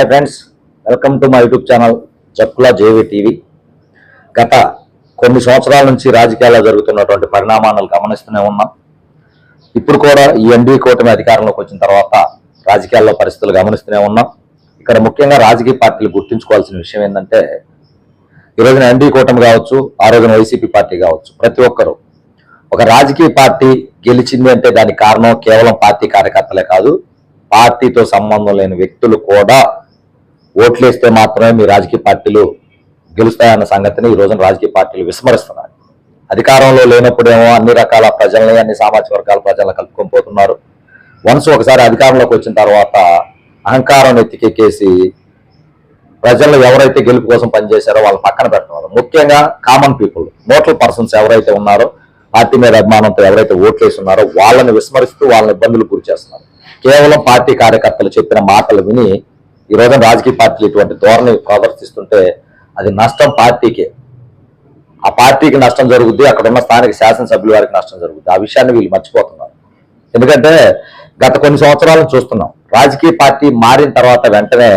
Hi friends welcome to మా YouTube channel Jakkula JV TV గత కొన్ని సంవత్సరాల నుంచి రాజకీయాల్లో జరుగుతున్నటువంటి పరిణామాలను గమనిస్తూనే ఉన్నాం. ఇప్పుడు కూడా ఈ ఎన్డీ కూటమి అధికారంలోకి వచ్చిన తర్వాత రాజకీయాల్లో పరిస్థితులు గమనిస్తూనే ఉన్నాం. ఇక్కడ ముఖ్యంగా రాజకీయ పార్టీలు గుర్తుంచుకోవాల్సిన విషయం ఏంటంటే ఈ రోజున ఎన్డీ కూటమి కావచ్చు ఆ రోజున వైసీపీ పార్టీ కావచ్చు ప్రతి ఒక్కరూ ఒక రాజకీయ పార్టీ గెలిచింది అంటే దానికి కారణం కేవలం పార్టీ కార్యకర్తలే కాదు పార్టీతో సంబంధం లేని వ్యక్తులు కూడా ఓట్లేస్తే మాత్రమే మీ రాజకీయ పార్టీలు గెలుస్తాయన్న సంగతిని ఈ రోజున రాజకీయ పార్టీలు విస్మరిస్తున్నారు అధికారంలో లేనప్పుడేమో అన్ని రకాల ప్రజల్ని అన్ని సామాజిక వర్గాల ప్రజలను కలుపుకొని పోతున్నారు. వన్స్ ఒకసారి అధికారంలోకి వచ్చిన తర్వాత అహంకారం ఎత్తికెక్కేసి ప్రజలు ఎవరైతే గెలుపు కోసం పనిచేశారో వాళ్ళ పక్కన పెట్టడం ముఖ్యంగా కామన్ పీపుల్ నోటల్ పర్సన్స్ ఎవరైతే ఉన్నారో పార్టీ మీద అభిమానంతో ఎవరైతే ఓట్లేసి ఉన్నారో వాళ్ళని విస్మరిస్తూ వాళ్ళని ఇబ్బందులు గురి చేస్తున్నారు. కేవలం పార్టీ కార్యకర్తలు చెప్పిన మాటలు విని ఈ రోజున రాజకీయ పార్టీలు ఇటువంటి ధోరణి ప్రదర్శిస్తుంటే అది నష్టం పార్టీకే. ఆ పార్టీకి నష్టం జరుగుద్ది అక్కడ ఉన్న స్థానిక శాసనసభ్యుల వారికి నష్టం జరుగుద్ది. ఆ విషయాన్ని వీళ్ళు మర్చిపోతున్నారు. ఎందుకంటే గత కొన్ని సంవత్సరాలను చూస్తున్నాం. రాజకీయ పార్టీ మారిన తర్వాత వెంటనే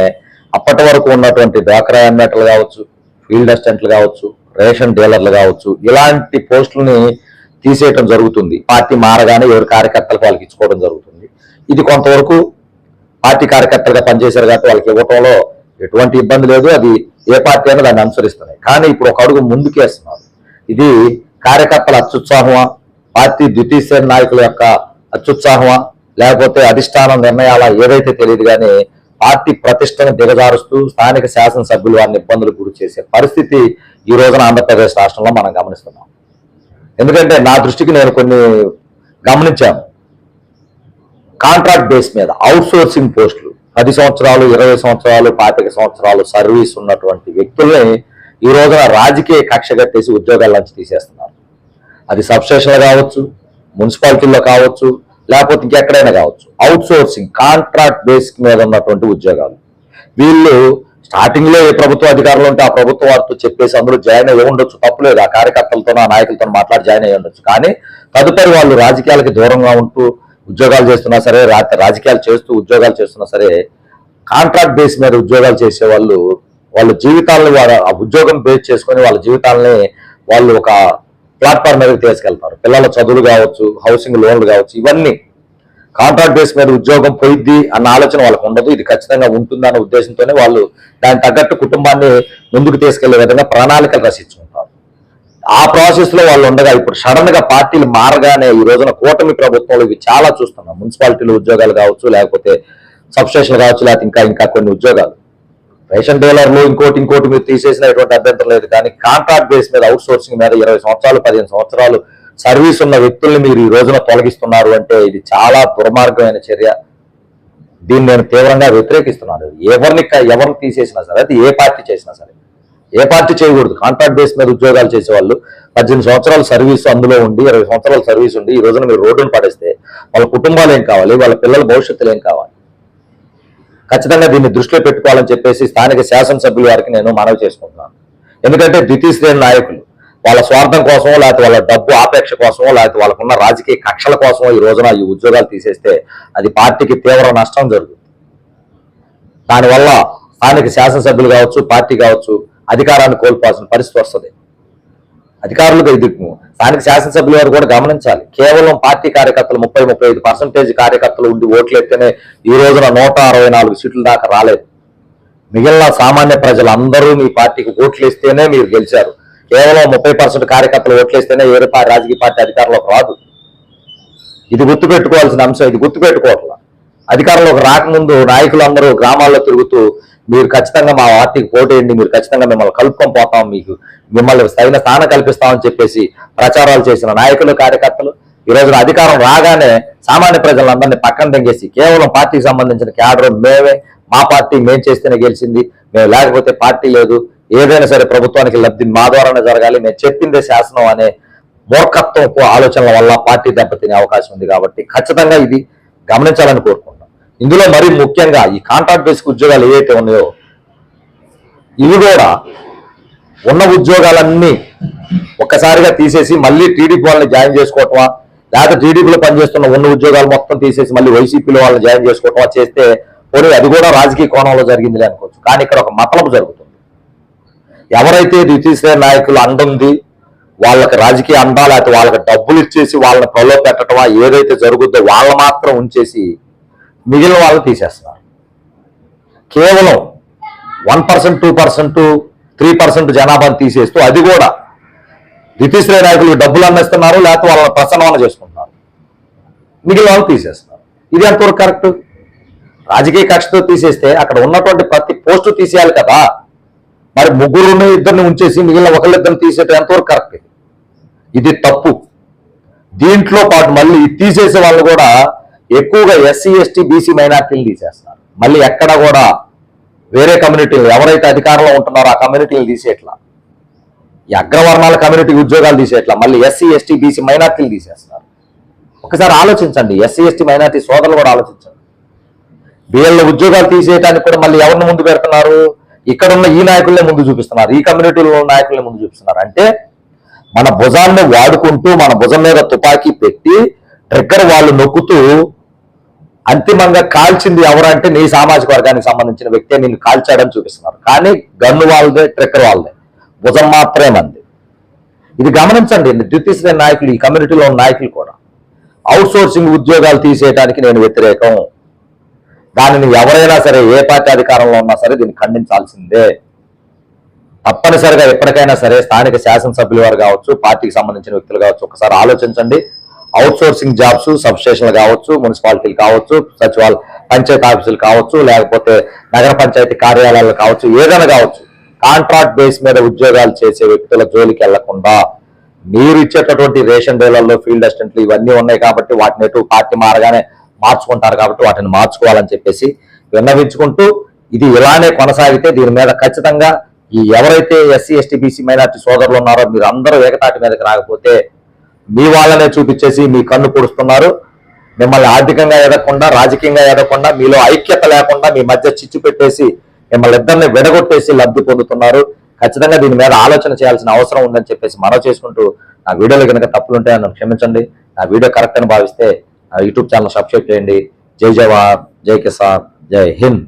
అప్పటి వరకు ఉన్నటువంటి డ్వాక్రా ఎన్మెట్లు కావచ్చు ఫీల్డ్ అసిస్టెంట్లు కావచ్చు రేషన్ డీలర్లు కావచ్చు ఇలాంటి పోస్టులని తీసేయటం జరుగుతుంది. పార్టీ మారగానే ఎవరి కార్యకర్తలకు వాళ్ళకి ఇచ్చుకోవడం జరుగుతుంది. ఇది కొంతవరకు పార్టీ కార్యకర్తలుగా పనిచేశారు కాబట్టి వాళ్ళకి ఇవ్వటంలో ఎటువంటి ఇబ్బంది లేదు. అది ఏ పార్టీ అయినా దాన్ని అనుసరిస్తున్నాయి. కానీ ఇప్పుడు ఒక అడుగు ముందుకేస్తున్నారు ఇది కార్యకర్తల అత్యుత్సాహమా? పార్టీ ద్వితీయ శ్రేణి నాయకుల యొక్క అత్యుత్సాహమా? లేకపోతే అధిష్టానం నిర్ణయాల? ఏదైతే తెలియదు కానీ పార్టీ ప్రతిష్టను దిగజారుస్తూ స్థానిక శాసనసభ్యులు వారిని ఇబ్బందులు గురి చేసే పరిస్థితి ఈ రోజున ఆంధ్రప్రదేశ్ రాష్ట్రంలో మనం గమనిస్తున్నాం. ఎందుకంటే నా దృష్టికి నేను కొన్ని గమనించాను. కాంట్రాక్ట్ బేస్ మీద అవుట్ సోర్సింగ్ పోస్టులు. పది సంవత్సరాలు ఇరవై సంవత్సరాలు పాతిక సంవత్సరాలు సర్వీస్ ఉన్నటువంటి వ్యక్తుల్ని ఈ రోజున రాజకీయ కక్ష కట్టేసి ఉద్యోగాల నుంచి తీసేస్తున్నారు. అది సబ్స్టేషన్లో కావచ్చు మున్సిపాలిటీల్లో కావచ్చు లేకపోతే ఇంకెక్కడైనా కావచ్చు. అవుట్ సోర్సింగ్ కాంట్రాక్ట్ బేస్ మీద ఉన్నటువంటి ఉద్యోగాలు. వీళ్ళు స్టార్టింగ్లో ఏ ప్రభుత్వ అధికారులు ఉంటే ఆ ప్రభుత్వం వారితో చెప్పేసి అందులో జాయిన్ అయ్యి ఉండొచ్చు. తప్పులేదు ఆ కార్యకర్తలతో ఆ నాయకులతో మాట్లాడి జాయిన్ అయ్యి ఉండొచ్చు. కానీ తదుపరి వాళ్ళు రాజకీయాలకి దూరంగా ఉంటూ ఉద్యోగాలు చేస్తున్నా సరే రాజకీయాలు చేస్తూ ఉద్యోగాలు చేస్తున్నా సరే కాంట్రాక్ట్ బేస్ మీద ఉద్యోగాలు చేసే వాళ్ళు వాళ్ళ జీవితాలను వారు ఆ ఉద్యోగం బేస్ చేసుకొని వాళ్ళ జీవితాలని వాళ్ళు ఒక ప్లాట్ఫామ్ మీదకి తీసుకెళ్తారు. పిల్లల చదువులు కావచ్చు హౌసింగ్ లోన్లు కావచ్చు ఇవన్నీ. కాంట్రాక్ట్ బేస్ మీద ఉద్యోగం పోయిద్ది అన్న ఆలోచన వాళ్ళకు ఉండదు. ఇది ఖచ్చితంగా ఉంటుందన్న ఉద్దేశంతోనే వాళ్ళు దాని తగ్గట్టు కుటుంబాన్ని ముందుకు తీసుకెళ్ళే విధంగా ప్రణాళికలు రచించుకుంటారు ఆ ప్రాసెస్లో వాళ్ళు ఉండగా ఇప్పుడు సడన్గా పార్టీలు మారగానే ఈ రోజున కూటమి ప్రభుత్వంలో ఇవి చాలా చూస్తున్నాం. మున్సిపాలిటీలు ఉద్యోగాలు కావచ్చు లేకపోతే సబ్స్టేషన్ కావచ్చు లేకపోతే ఇంకా ఇంకా కొన్ని ఉద్యోగాలు. రేషన్ డీలర్లు ఇంకోటి ఇంకోటి మీరు తీసేసిన ఎటువంటి అభ్యంతరం లేదు. కానీ కాంట్రాక్ట్ బేస్ మీద అవుట్ సోర్సింగ్ మీద ఇరవై సంవత్సరాలు పదిహేను సంవత్సరాలు సర్వీస్ ఉన్న వ్యక్తుల్ని మీరు ఈ రోజున తొలగిస్తున్నారు అంటే ఇది చాలా దుర్మార్గమైన చర్య. దీన్ని నేను తీవ్రంగా వ్యతిరేకిస్తున్నాను. ఎవరిని ఎవరిని తీసేసినా సరే అది ఏ పార్టీ చేసినా సరే. ఏ పార్టీ చేయకూడదు. కాంట్రాక్ట్ బేస్ మీద ఉద్యోగాలు చేసేవాళ్ళు పద్దెనిమిది సంవత్సరాల సర్వీస్ అందులో ఉండి ఇరవై సంవత్సరాల సర్వీస్ ఉండి ఈ రోజున మీరు రోడ్డును పడేస్తే వాళ్ళ కుటుంబాలు ఏం కావాలి? వాళ్ళ పిల్లల భవిష్యత్తులు ఏం కావాలి? ఖచ్చితంగా దీన్ని దృష్టిలో పెట్టుకోవాలని చెప్పేసి స్థానిక శాసనసభ్యుల వారికి నేను మనవి చేసుకుంటున్నాను. ఎందుకంటే ద్వితీయ శ్రేణి నాయకులు వాళ్ళ స్వార్థం కోసమో లేకపోతే వాళ్ళ డబ్బు ఆపేక్ష కోసమో లేకపోతే వాళ్ళకున్న రాజకీయ కక్షల కోసమో ఈ రోజున ఈ ఉద్యోగాలు తీసేస్తే అది పార్టీకి తీవ్ర నష్టం జరుగుతుంది. దానివల్ల స్థానిక శాసనసభ్యులు కావచ్చు పార్టీ కావచ్చు అధికారాన్ని కోల్పోవాల్సిన పరిస్థితి వస్తుంది. అధికారులకు ఇది స్థానిక శాసనసభ్యుల వారు కూడా గమనించాలి. కేవలం పార్టీ కార్యకర్తలు ముప్పై ముప్పై ఐదు పర్సెంటేజ్ కార్యకర్తలు ఉండి ఓట్లు ఎత్తేనే ఈ రోజున నూట అరవై నాలుగు సీట్ల దాకా రాలేదు. మిగిలిన సామాన్య ప్రజలు అందరూ మీ పార్టీకి ఓట్లు ఇస్తేనే మీరు గెలిచారు. కేవలం ముప్పై పర్సెంట్ కార్యకర్తలు ఓట్లేస్తేనే ఏ రాజకీయ పార్టీ అధికారంలోకి రాదు. ఇది గుర్తుపెట్టుకోవాల్సిన అంశం. ఇది గుర్తుపెట్టుకోవట్లా. అధికారంలోకి రాకముందు నాయకులందరూ గ్రామాల్లో తిరుగుతూ మీరు ఖచ్చితంగా మా పార్టీకి పోటేయండి మీరు ఖచ్చితంగా మిమ్మల్ని కలుపుకొని పోతాం మీకు మిమ్మల్ని తగిన స్థానం కల్పిస్తామని చెప్పేసి ప్రచారాలు చేసిన నాయకులు కార్యకర్తలు. ఈ రోజున అధికారం రాగానే సామాన్య ప్రజలందరినీ పక్కన తెంగేసి కేవలం పార్టీకి సంబంధించిన క్యాడర్ మేమే మా పార్టీ మేం చేస్తేనే గెలిచింది మేము లేకపోతే పార్టీ లేదు ఏదైనా సరే ప్రభుత్వానికి లబ్ధి మా ద్వారానే జరగాలి మేము చెప్పిందే శాసనం అనే మూర్ఖత్వపు ఆలోచనల వల్ల పార్టీ దెబ్బతినే అవకాశం ఉంది కాబట్టి ఖచ్చితంగా ఇది గమనించాలని కోరుకుంటాం ఇందులో మరి ముఖ్యంగా ఈ కాంట్రాక్ట్ బేసిక్ ఉద్యోగాలు ఏవైతే ఉన్నాయో ఇవి కూడా ఉన్న ఉద్యోగాలన్నీ ఒక్కసారిగా తీసేసి మళ్ళీ టీడీపీ వాళ్ళని జాయిన్ చేసుకోవటమా లేకపోతే టీడీపీలో పనిచేస్తున్న ఉన్న ఉద్యోగాలు మొత్తం తీసేసి మళ్ళీ వైసీపీలో వాళ్ళని జాయిన్ చేసుకోవటమా చేస్తే పోనీ అది కూడా రాజకీయ కోణంలో జరిగింది అనుకోవచ్చు. కానీ ఇక్కడ ఒక మతలపు జరుగుతుంది. ఎవరైతే ద్వితీయ నాయకులు అండుంది వాళ్ళకి రాజకీయ అందా లేకపోతే వాళ్ళకి డబ్బులు ఇచ్చేసి వాళ్ళని ప్రలో పెట్టడమా ఏదైతే జరుగుద్దో వాళ్ళ మాత్రం ఉంచేసి మిగిలిన వాళ్ళు తీసేస్తున్నారు. కేవలం one percent two percent three percent జనాభాను తీసేస్తూ అది కూడా ద్వితీయ నాయకులు డబ్బులు అందిస్తున్నారు లేకపోతే వాళ్ళని ప్రసన్నమన చేసుకుంటున్నారు. మిగిలిన వాళ్ళు తీసేస్తున్నారు. ఇది ఎంతవరకు కరెక్ట్? రాజకీయ కక్షతో తీసేస్తే అక్కడ ఉన్నటువంటి ప్రతి పోస్టు తీసేయాలి కదా. మరి ముగ్గురుని ఇద్దరిని ఉంచేసి మిగిలిన ఒకళ్ళిద్దరిని తీసేయడం ఎంతవరకు కరెక్ట్? ఇది తప్పు. దీంట్లో పాటు మళ్ళీ తీసేసే వాళ్ళు కూడా ఎక్కువగా ఎస్సీ ఎస్టీ బీసీ మైనార్టీలు తీసేస్తున్నారు. మళ్ళీ ఎక్కడ కూడా వేరే కమ్యూనిటీలు ఎవరైతే అధికారంలో ఉంటున్నారో ఆ కమ్యూనిటీలు తీసేట్లా ఈ అగ్రవర్ణాల కమ్యూనిటీ ఉద్యోగాలు తీసేట్లా మళ్ళీ ఎస్సీ ఎస్టీ బీసీ మైనార్టీలు తీసేస్తున్నారు. ఒకసారి ఆలోచించండి. ఎస్సీ ఎస్టీ మైనార్టీ సోదరులు కూడా ఆలోచించండి. వీళ్ళ ఉద్యోగాలు తీసేయడానికి కూడా మళ్ళీ ఎవరిని ముందు పెడుతున్నారు? ఇక్కడ ఉన్న ఈ నాయకులనే ముందు చూపిస్తున్నారు. ఈ కమ్యూనిటీలో ఉన్న నాయకులనే ముందు చూపిస్తున్నారు. అంటే మన భుజాన్ని వాడుకుంటూ మన భుజం మీద తుపాకీ పెట్టి ట్రిగ్గర్ వాళ్ళు నొక్కుతూ అంతిమంగా కాల్చింది ఎవరంటే నీ సామాజిక వర్గానికి సంబంధించిన వ్యక్తే నేను కాల్చాడని చూపిస్తున్నారు. కానీ గన్ను వాళ్ళదే ట్రిక్కర్ వాళ్ళదే. భుజం మాత్రమే మంది. ఇది గమనించండి ద్వితీయ నాయకులు ఈ కమ్యూనిటీలో ఉన్న నాయకులు కూడా. అవుట్ సోర్సింగ్ ఉద్యోగాలు తీసేయడానికి నేను వ్యతిరేకం. దానిని ఎవరైనా సరే ఏ పార్టీ అధికారంలో ఉన్నా సరే దీన్ని ఖండించాల్సిందే. తప్పనిసరిగా ఎప్పటికైనా సరే స్థానిక శాసనసభ్యుల వారు కావచ్చు పార్టీకి సంబంధించిన వ్యక్తులు కావచ్చు ఒకసారి ఆలోచించండి. అవుట్ సోర్సింగ్ జాబ్స్ సబ్ స్టేషన్లు కావచ్చు మున్సిపాలిటీలు కావచ్చు సచివాలయ పంచాయతీ ఆఫీసులు కావచ్చు లేకపోతే నగర పంచాయతీ కార్యాలయాలు కావచ్చు ఏదైనా కావచ్చు కాంట్రాక్ట్ బేస్ మీద ఉద్యోగాలు చేసే వ్యక్తుల జోలికి వెళ్ళకుండా మీరు ఇచ్చేటటువంటి రేషన్ డీలర్లు ఫీల్డ్ అసిస్టెంట్లు ఇవన్నీ ఉన్నాయి కాబట్టి వాటిని ఎటు పార్టీ మారగానే మార్చుకుంటారు కాబట్టి వాటిని మార్చుకోవాలని చెప్పేసి విన్నవించుకుంటూ ఇది ఇలానే కొనసాగితే దీని మీద ఖచ్చితంగా ఈ ఎవరైతే ఎస్సీ ఎస్టీ బీసీ మైనార్టీ సోదరులు ఉన్నారో మీరు అందరూ ఏకతాటి మీదకి రాకపోతే మీ వాళ్ళనే చూపించేసి మీ కన్ను పొడుస్తున్నారు. మిమ్మల్ని ఆర్థికంగా ఎదగకుండా రాజకీయంగా ఎదగకుండా మీలో ఐక్యత లేకుండా మీ మధ్య చిచ్చు పెట్టేసి మిమ్మల్ని ఇద్దరిని విడగొట్టేసి లబ్ధి పొందుతున్నారు. ఖచ్చితంగా దీని మీద ఆలోచన చేయాల్సిన అవసరం ఉందని చెప్పేసి మనం చేసుకుంటూ నా వీడియోలో కనుక తప్పులుంటే నన్ను క్షమించండి. నా వీడియో కరెక్ట్ అని భావిస్తే నా యూట్యూబ్ ఛానల్ సబ్స్క్రైబ్ చేయండి. జై జవాన్ జై కిసాన్ జై హింద్.